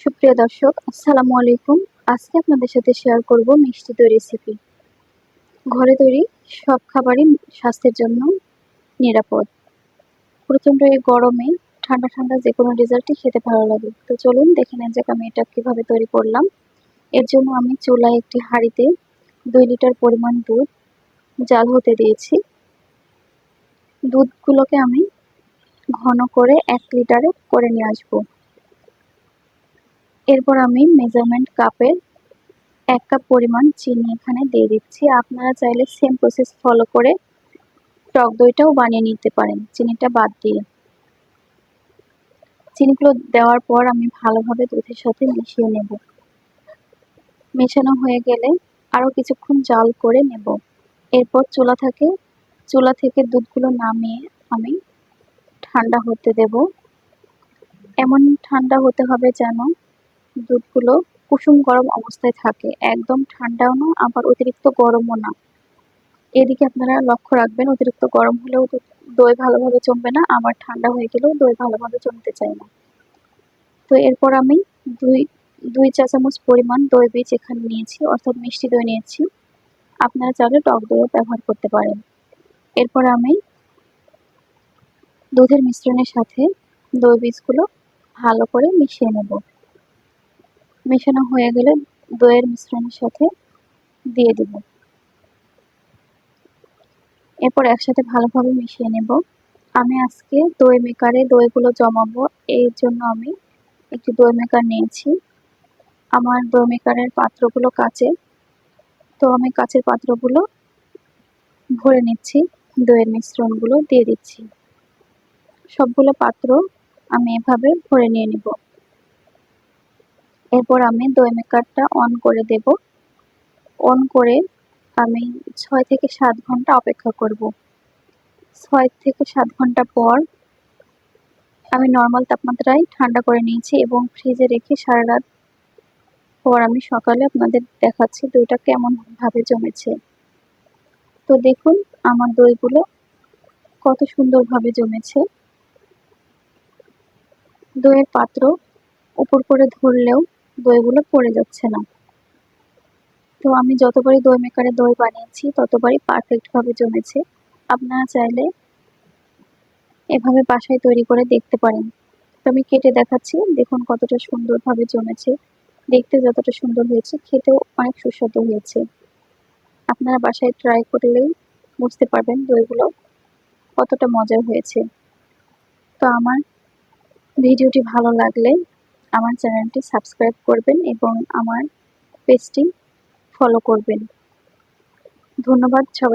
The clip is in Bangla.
সুপ্রিয় দর্শক, আসসালামু আলাইকুম। আজকে আপনাদের সাথে শেয়ার করব মিষ্টি দই রেসিপি ঘরে তৈরি সব খাবারই স্বাস্থ্যের জন্য নিরাপদ। প্রচণ্ড এই গরমে ঠান্ডা ঠান্ডা যে কোনো রেজাল্টই খেতে ভালো লাগে। তো চলুন দেখে নেন যাক আমি এটা কীভাবে তৈরি করলাম। এর জন্য আমি চুলায় একটি হাঁড়িতে দুই লিটার পরিমাণ দুধ জাল হতে দিয়েছি। দুধগুলোকে আমি ঘন করে এক লিটারে করে নিয়ে আসব। এরপর আমি মেজারমেন্ট কাপের এক কাপ পরিমাণ চিনি এখানে দিয়ে দিচ্ছি। আপনারা চাইলে সেম প্রসেস ফলো করে টক দইটাও বানিয়ে নিতে পারেন, চিনিটা বাদ দিয়ে। চিনিগুলো দেওয়ার পর আমি ভালোভাবে দুধের সাথে মিশিয়ে নেব। মেশানো হয়ে গেলে আরও কিছুক্ষণ জাল করে নেব। এরপর চুলা থেকে চুলা থেকে দুধগুলো নামিয়ে আমি ঠান্ডা হতে দেব। এমন ঠান্ডা হতে হবে যেন দুধগুলো কুসুম গরম অবস্থায় থাকে। একদম ঠান্ডাও না, আবার অতিরিক্ত গরমও না। এদিকে আপনারা লক্ষ্য রাখবেন, অতিরিক্ত গরম হলেও দই ভালোভাবে জমবে না, আবার ঠান্ডা হয়ে গেলেও দই ভালোভাবে জমতে চায় না। তো এরপর আমি দুই দুই চা চামচ পরিমাণ দই বীজ এখানে নিয়েছি, অর্থাৎ মিষ্টি দই নিয়েছি। আপনারা চাইলে টক দইও ব্যবহার করতে পারেন। এরপর আমি দুধের মিশ্রণের সাথে দই বীজগুলো ভালো করে মিশিয়ে নেব। মেশানো হয়ে গেলে দইয়ের মিশ্রণের সাথে দিয়ে দিব। এরপর একসাথে ভালোভাবে মিশিয়ে নেব। আমি আজকে দই মেকারে দইগুলো জমাবো। এর জন্য আমি একটি দই মেকার নিয়েছি। আমার দই মেকারের পাত্রগুলো কাচে। তো আমি কাচের পাত্রগুলো ভরে নিচ্ছি। দইয়ের মিশ্রণগুলো দিয়ে দিচ্ছি। সবগুলো পাত্র আমি এভাবে ভরে নিয়ে নেব। এরপর আমি দই মেকারটা অন করে দেব। অন করে আমি ছয় থেকে সাত ঘণ্টা অপেক্ষা করব। ছয় থেকে সাত ঘণ্টা পর আমি নর্মাল তাপমাত্রায় ঠান্ডা করে নিয়েছি এবং ফ্রিজে রেখে সারা রাত পর আমি সকালে আপনাদের দেখাচ্ছি দইটা কেমনভাবে জমেছে। তো দেখুন আমার দইগুলো কত সুন্দরভাবে জমেছে। দইয়ের পাত্র উপর করে ধরলেও দইগুলো পড়ে যাচ্ছে না। তো আমি যতবারই দই মেকারে দই বানিয়েছি, ততবারই পারফেক্টভাবে জমেছে। আপনারা চাইলে এভাবে বাসায় তৈরি করে দেখতে পারেন। তো আমি কেটে দেখাচ্ছি, দেখুন কতটা সুন্দরভাবে জমেছে। দেখতে যতটা সুন্দর হয়েছে, খেতেও অনেক সুস্বাদু হয়েছে। আপনারা বাসায় ট্রাই করলেই বুঝতে পারবেন দইগুলো কতটা মজার হয়েছে। তো আমার ভিডিওটি ভালো লাগলে আমার চ্যানেলটি সাবস্ক্রাইব করবেন এবং আমার পেজটি ফলো করবেন। ধন্যবাদ সবাই।